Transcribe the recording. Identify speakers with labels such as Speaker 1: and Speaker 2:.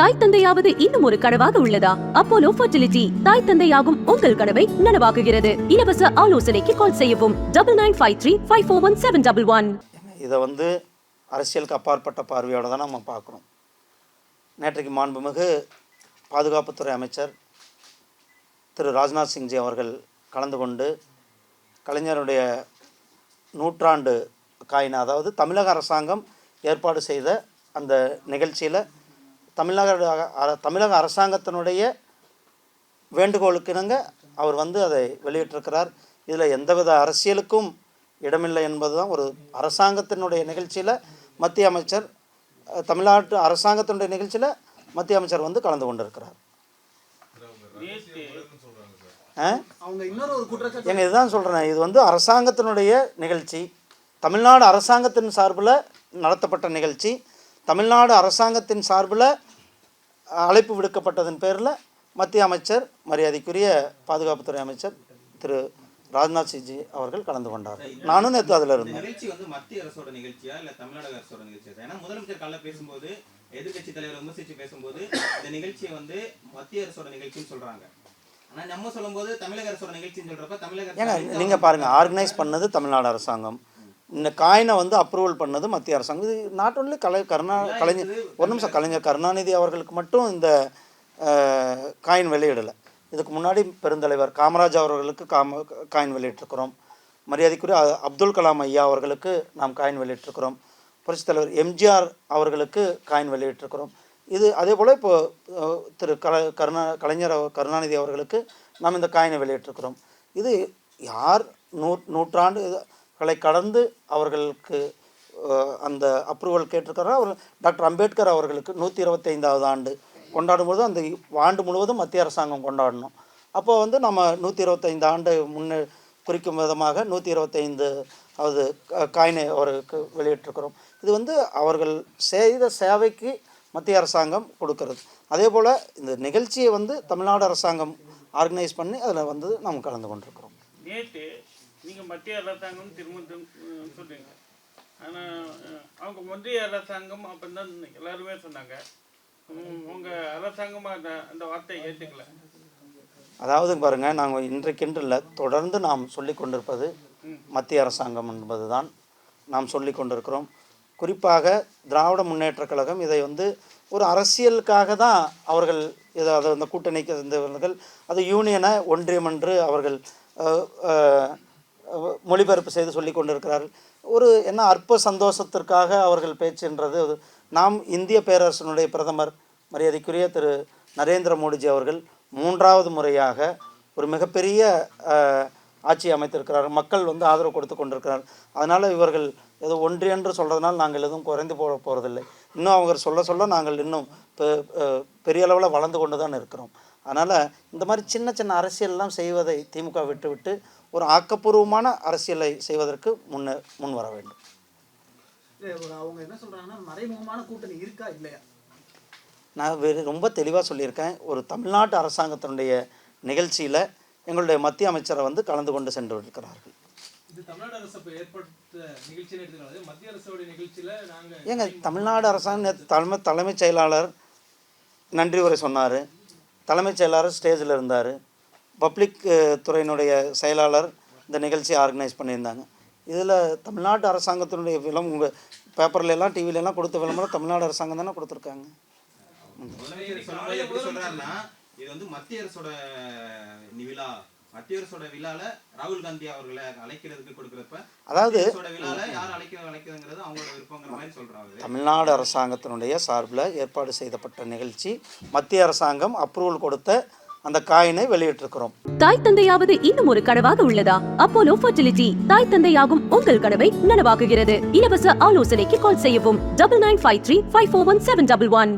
Speaker 1: தாய் தந்தையாவது இன்னும் ஒரு கனவாக உள்ளதா? அப்போலோ ஃபர்டிலிட்டி தாய் தந்தையாகும் உங்கள் கனவை நனவாக்குகிறது. இலவச ஆலோசனைக்கு கால் செய்யவும். Double nine five three five four one seven double one
Speaker 2: இதை வந்து அரசியலுக்கு அப்பாற்பட்ட பார்வையோட தான் நம்ம பார்க்குறோம் நேற்றைக்கு மாண்புமிகு பாதுகாப்புத்துறை அமைச்சர் திரு ராஜ்நாத் சிங்ஜி அவர்கள் கலந்து கொண்டு கலைஞருடைய நூற்றாண்டு காயின் அதாவது தமிழக அரசாங்கம் ஏற்பாடு செய்த அந்த நிகழ்ச்சியில் தமிழக தமிழக அரசாங்கத்தினுடைய வேண்டுகோளுக்கு இணங்க அவர் வந்து அதை வெளியிட்டிருக்கிறார். இதில் எந்தவித அரசியலுக்கும் இடமில்லை என்பது தான் ஒரு அரசாங்கத்தினுடைய நிகழ்ச்சியில் மத்திய அமைச்சர் தமிழ்நாட்டு அரசாங்கத்தினுடைய நிகழ்ச்சியில் மத்திய அமைச்சர் வந்து கலந்து கொண்டிருக்கிறார். ஏங்க இதுதான் சொல்கிறேன் இது வந்து அரசாங்கத்தினுடைய நிகழ்ச்சி. தமிழ்நாடு அரசாங்கத்தின் சார்பில் நடத்தப்பட்ட நிகழ்ச்சி. தமிழ்நாடு அரசாங்கத்தின் சார்பில் அழைப்பு விடுக்கப்பட்டதன் பேரில் மத்திய அமைச்சர் மரியாதைக்குரிய பாதுகாப்புத்துறை அமைச்சர் திரு ராஜ்நாத் சிங்ஜி அவர்கள் கலந்து கொண்டார். நானும் நேற்று அதில் இருந்தேன்.
Speaker 3: நிகழ்ச்சி வந்து மத்திய அரசோட நிகழ்ச்சியா இல்ல தமிழ்நாடு அரசோட நிகழ்ச்சியா? ஏன்னா முதலமைச்சர் காலைல பேசும்போது எதிர்க்கட்சி தலைவர் விமர்சிச்சு பேசும்போது இந்த நிகழ்ச்சியை வந்து மத்திய அரசோட நிகழ்ச்சின்னு சொல்றாங்க. ஆனா நம்ம சொல்லும்போது தமிழக அரசோட நிகழ்ச்சின்னு சொல்றப்ப தமிழக
Speaker 2: ஏங்க நீங்கள் பாருங்கள் ஆர்கனைஸ் பண்ணது தமிழ்நாடு அரசாங்கம். இந்த காயினை வந்து அப்ரூவல் பண்ணது மத்திய அரசாங்கம். இது நாட் ஒன்லி கலை கருணா கலைஞர் ஒரு நிமிஷம் கலைஞர் கருணாநிதி அவர்களுக்கு மட்டும் இந்த காயின் வெளியிடலை. இதுக்கு முன்னாடி பெருந்தலைவர் காமராஜ் அவர்களுக்கு காம காயின் வெளியிட்டிருக்கிறோம். மரியாதைக்குரிய அப்துல் கலாம் ஐயா அவர்களுக்கு நாம் காயின் வெளியிட்டிருக்கிறோம். புரட்சித் தலைவர் எம்ஜிஆர் அவர்களுக்கு காயின் வெளியிட்டிருக்கிறோம். இது அதே போல் இப்போ அஹ், திரு கல கருணா கலைஞர் கருணாநிதி அவர்களுக்கு நாம் இந்த காயினை வெளியிட்டிருக்கிறோம். இது யார் நூ களை கடந்து அவர்களுக்கு அந்த அப்ரூவல் கேட்டிருக்கிறார் அவர் டாக்டர் அம்பேத்கர் அவர்களுக்கு நூற்றி இருபத்தைந்தாவது ஆண்டு கொண்டாடும்போது அந்த ஆண்டு முழுவதும் மத்திய அரசாங்கம் கொண்டாடணும். அப்போ வந்து நம்ம நூற்றி இருபத்தைந்து ஆண்டு முன்னே குறிக்கும் விதமாக நூற்றி இருபத்தைந்து அது காயினை அவருக்கு வெளியிட்டிருக்கிறோம். இது வந்து அவர்கள் செய்த சேவைக்கு மத்திய அரசாங்கம் கொடுக்கறது. அதே போல் இந்த நிகழ்ச்சியை வந்து தமிழ்நாடு அரசாங்கம் ஆர்கனைஸ் பண்ணி அதில் வந்து நாம் கலந்து கொண்டிருக்கிறோம்.
Speaker 4: நேற்று நீங்கள் மத்திய அரசாங்கம் திரும்ப சொல்றீங்க. ஆனால் அவங்க மத்திய அரசாங்கம் அப்படின்னு தான் எல்லாருமே சொன்னாங்க. உம், உங்க அரசாங்கம் அந்த அந்த வார்த்தையை ஏற்றுக்கல
Speaker 2: அதாவது பாருங்கள் நாங்கள் இன்றைக்கென்று இல்லை தொடர்ந்து நாம் சொல்லி கொண்டிருப்பது மத்திய அரசாங்கம் என்பது தான் நாம் சொல்லி கொண்டிருக்கிறோம். குறிப்பாக திராவிட முன்னேற்றக் கழகம் இதை வந்து ஒரு அரசியலுக்காக தான் அவர்கள் இதை அதை அந்த கூட்டணிக்கு இருந்தவர்கள் அது யூனியனை ஒன்றியம் என்று அவர்கள் மொழிபெயர்ப்பு செய்து சொல்லி கொண்டிருக்கிறார்கள். ஒரு என்ன அற்ப சந்தோஷத்திற்காக அவர்கள் பேச்சுன்றது நாம் இந்திய பேரரசனுடைய பிரதமர் மரியாதைக்குரிய திரு நரேந்திர மோடிஜி அவர்கள் மூன்றாவது முறையாக ஒரு மிகப்பெரிய ஆட்சி அமைத்திருக்கிறார். மக்கள் வந்து ஆதரவு கொடுத்து கொண்டிருக்கிறார். அதனால் இவர்கள் ஏதோ ஒன்றியன்று சொல்கிறதுனால நாங்கள் எதுவும் குறைந்து போக போகிறதில்லை இன்னும் அவங்க சொல்ல சொல்ல நாங்கள் இன்னும் பெ- பெரிய அளவில் வளர்ந்து கொண்டு தான் இருக்கிறோம். அதனால் இந்த மாதிரி சின்ன சின்ன அரசியல்லாம் செய்வதை திமுக விட்டுவிட்டு ஒரு ஆக்கப்பூர்வமான அரசியலை செய்வதற்கு முன்னே முன் வர வேண்டும்.
Speaker 5: அவங்க என்ன சொல்றாங்கன்னா மறைமுகமான கூட்டணி இருக்கா இல்லையா?
Speaker 2: நான் வேறு ரொம்ப தெளிவாக சொல்லியிருக்கேன். ஒரு தமிழ்நாட்டு அரசாங்கத்தினுடைய நிகழ்ச்சியில் எங்களுடைய மத்திய அமைச்சரை வந்து கலந்து கொண்டு சென்று இருக்கிறார்கள் ஏங்க தமிழ்நாடு அரசாங்கம் தலைமை தலைமைச் செயலாளர் நன்றி உரை சொன்னார். தலைமைச் செயலாளர் ஸ்டேஜில் இருந்தார். பப்ளிக் துறையினுடைய செயலாளர் இந்த நிகழ்ச்சியை ஆர்கனைஸ் பண்ணியிருந்தாங்க. இதில் தமிழ்நாட்டு அரசாங்கத்தினுடைய விளம் உங்கள் பேப்பர்ல எல்லாம் கொடுத்த விளம்பரம் தமிழ்நாடு அரசாங்கம் தானே கொடுத்துருக்காங்க.
Speaker 3: இது வந்து மத்திய அரசோட விழா மத்திய அரசோட விழால ராகுல் காந்தி அவர்களை அழைக்கிறதுக்கு கொடுக்குறப்ப
Speaker 2: அதாவது
Speaker 3: அழைக்கிறதுங்கிறது அவங்களோட விருப்பங்கிற மாதிரி சொல்றாரு
Speaker 2: தமிழ்நாடு அரசாங்கத்தினுடைய சார்பில் ஏற்பாடு செய்யப்பட்ட நிகழ்ச்சி மத்திய அரசாங்கம் அப்ரூவல் கொடுத்த அந்த காயினை வெளியிட்டிருக்கிறோம்.
Speaker 1: தாய் தந்தையாவது இன்னும் ஒரு கனவாக உள்ளதா? அப்போலோ ஃபர்டிலிட்டி தாய் தந்தையாகும் உங்கள் கனவை நனவாக்குகிறது. இலவச ஆலோசனைக்கு கால் செய்யவும். Double nine five three five four one seven double one